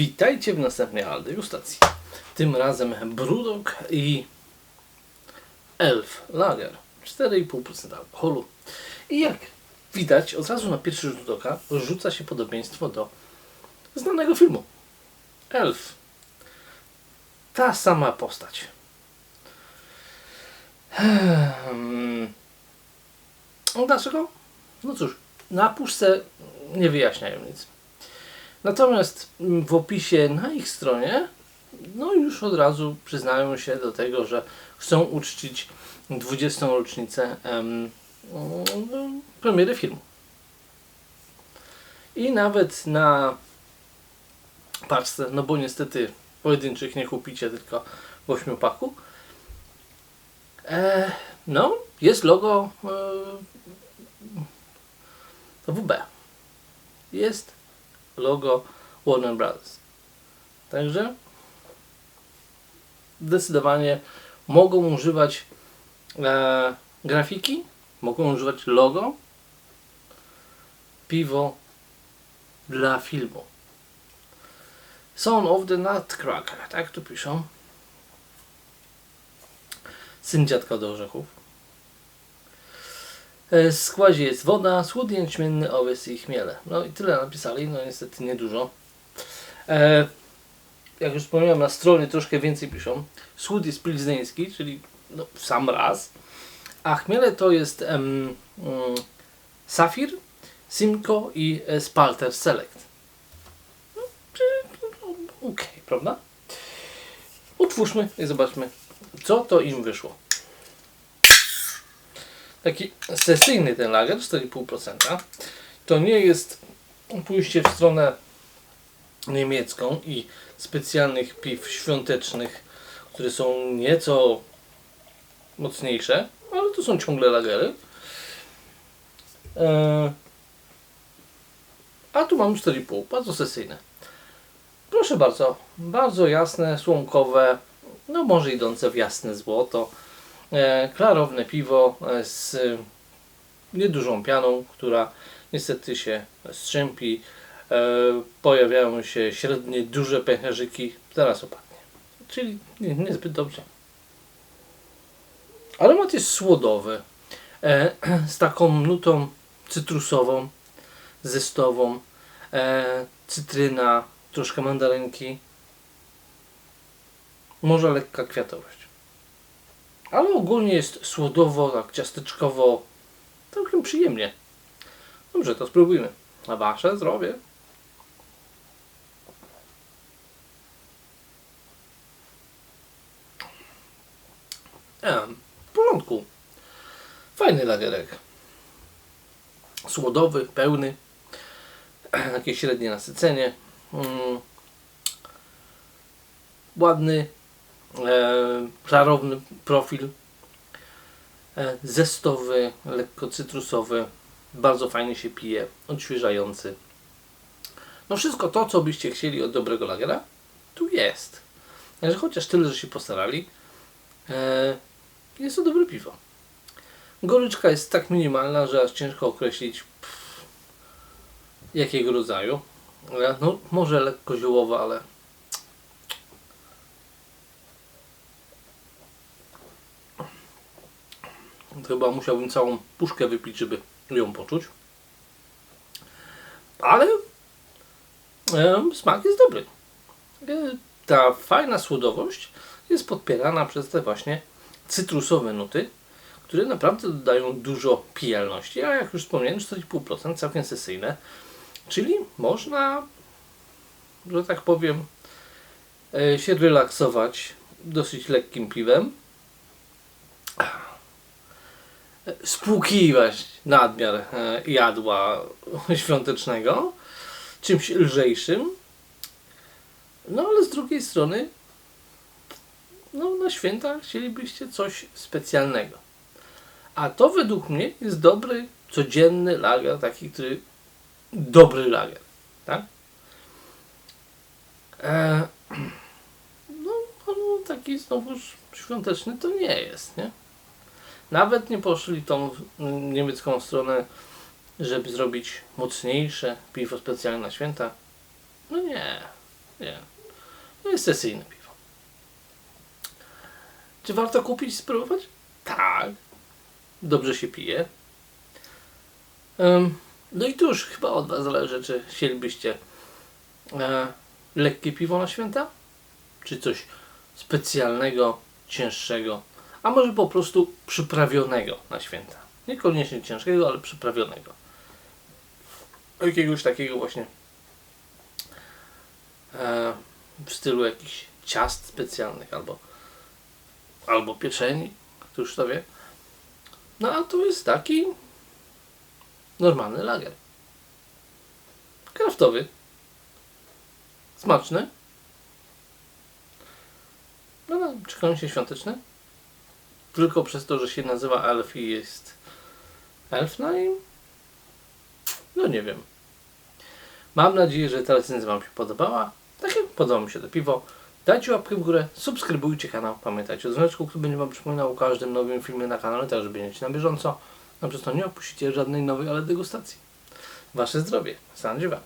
Witajcie w następnej degustacji. Tym razem Brudok i Elf Lager. 4,5% alkoholu. I jak widać, od razu na pierwszy rzut oka rzuca się podobieństwo do znanego filmu. Elf. Ta sama postać. Hmm. Dlaczego? No cóż, na puszce nie wyjaśniają nic. Natomiast mm, w opisie na ich stronie, no już od razu przyznają się do tego, że chcą uczcić 20. rocznicę em, mm, premiery filmu. I nawet na paczce, no bo niestety pojedynczych nie kupicie, tylko w ośmiopaku, e, no jest logo e, WB. Jest logo Warner Brothers. Także zdecydowanie mogą używać e, grafiki, mogą używać logo, piwo dla filmu. Son of the Nutcracker, tak tu piszą. Syn dziadka do orzechów. E, W składzie jest woda, słód jęczmienny, owiec i chmiele. No i tyle napisali, no niestety niedużo. E, jak już wspomniałem, na stronie troszkę więcej piszą. Słód jest pilzneński, czyli no, sam raz. A chmiele to jest em, mm, Safir, Simco i Spalter Select. No, no, Okej, prawda? Utwórzmy i zobaczmy, co to im wyszło. Taki sesyjny ten lager, 4,5%. To nie jest pójście w stronę niemiecką i specjalnych piw świątecznych, które są nieco mocniejsze, ale to są ciągle lagery. Eee, a tu mam 4,5, bardzo sesyjne. Proszę bardzo, bardzo jasne, słomkowe, no może idące w jasne złoto. E, klarowne piwo e, z niedużą pianą, która niestety się strzępi. E, pojawiają się średnie, duże pęcherzyki. Zaraz opadnie. Czyli nie, niezbyt dobrze. Aromat jest słodowy. Z taką nutą cytrusową, zestową. Cytryna, troszkę mandarynki. Może lekka kwiatowość. Ale ogólnie jest słodowo, tak ciasteczkowo, całkiem przyjemnie. Dobrze, to spróbujmy. Na wasze zdrowie. Em, w porządku. Fajny lagerek. Słodowy, pełny. Takie średnie nasycenie. Mm. Ładny, e, klarowny profil. E, zestowy, lekko cytrusowy. Bardzo fajnie się pije, odświeżający. No wszystko to, co byście chcieli od dobrego lagera, tu jest. Także chociaż tyle, że się postarali, e, jest to dobre piwo. Goryczka jest tak minimalna, że aż ciężko określić pff, jakiego rodzaju. E, No, może lekko ziołowa, ale to chyba musiałbym całą puszkę wypić, żeby ją poczuć. Ale e, smak jest dobry. E, ta fajna słodowość jest podpierana przez te właśnie cytrusowe nuty, które naprawdę dodają dużo pijalności. A jak już wspomniałem, 4,5% całkiem sesyjne. Czyli można, że tak powiem, e, się relaksować dosyć lekkim piwem. Spłukiwać nadmiar e, jadła świątecznego czymś lżejszym. No ale z drugiej strony no, na święta chcielibyście coś specjalnego. A to według mnie jest dobry, codzienny lager, taki, który dobry lager, tak? E, no, on taki znowuż świąteczny to nie jest, nie? Nawet nie poszli tą mm, niemiecką stronę, żeby zrobić mocniejsze piwo specjalne na święta. No nie. Nie. To jest sesyjne piwo. Czy warto kupić i spróbować? Tak. Dobrze się pije. Em, no i tu już chyba od Was zależy, czy chcielibyście e, lekkie piwo na święta? Czy coś specjalnego, cięższego? A może po prostu przyprawionego na święta? Niekoniecznie ciężkiego, ale przyprawionego. Jakiegoś takiego właśnie e, w stylu jakichś ciast specjalnych albo, albo pieczeni, któż to wie. No a tu jest taki normalny lager. Kraftowy. Smaczny. No, no czekają się świąteczne. Tylko przez to, że się nazywa Elf i jest Elf, no i no nie wiem. Mam nadzieję, że ta recenzja Wam się podobała. Tak jak podoba mi się to piwo. Dajcie łapkę w górę, subskrybujcie kanał. Pamiętajcie o dzwoneczku, który będzie Wam przypominał o każdym nowym filmie na kanale, tak żeby mieć na bieżąco. No przez to nie opuścicie żadnej nowej, ale degustacji. Wasze zdrowie. Wam.